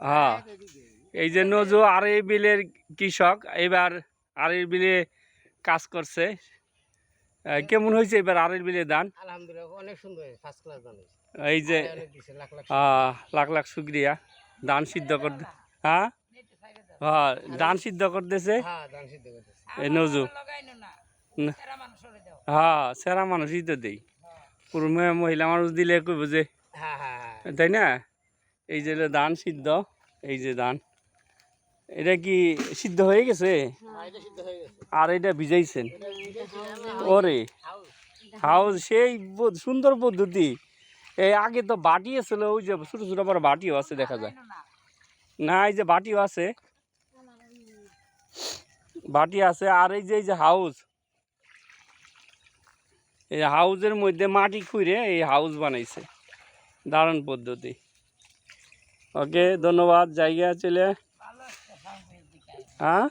হ্যাঁ। এই যে নজু আর এই বিলের কৃষক এবার আর এই বিলে কাজ করছে। কেমন হয়েছে এবার আর এই বিলে ধান? আলহামদুলিল্লাহ অনেক সুন্দর ফার্স্ট ক্লাস ধান এই যে লাখ লাখ আহ, লাখ লাখ শুক্রিয়া। ধান সিদ্ধ করতে হ্যাঁ। হ্যাঁ? ধান সিদ্ধ করতেছে? হ্যাঁ সিদ্ধ করতেছে। এই নজু। না। হ্যাঁ সেরা মানুষই তো দেই। পুরো মহিলা মানুষ দিলে কইব যে হ্যাঁ হ্যাঁ হ্যাঁ। তাই না? এই যে ধান সিদ্ধ এই যে ধান। এটা কি সিদ্ধ হয়ে গেছে? হ্যাঁ, আর এটা ভিজাইছেন? ওরে হাউস। সেই সুন্দর পদ্ধতি। এই আগে তো বাটি ছিল ওই যে ছোটো ছোটো বড় বাটিও আছে দেখা যায়। না এই যে বাটিও আছে। বাটি আছে আর এই যে এই যে হাউস। এই হাউসের মধ্যে মাটি খুঁড়ে এই হাউস বানাইছে। দারুণ পদ্ধতি। ওকে ধন্যবাদ জায়গা চলে হ্যাঁ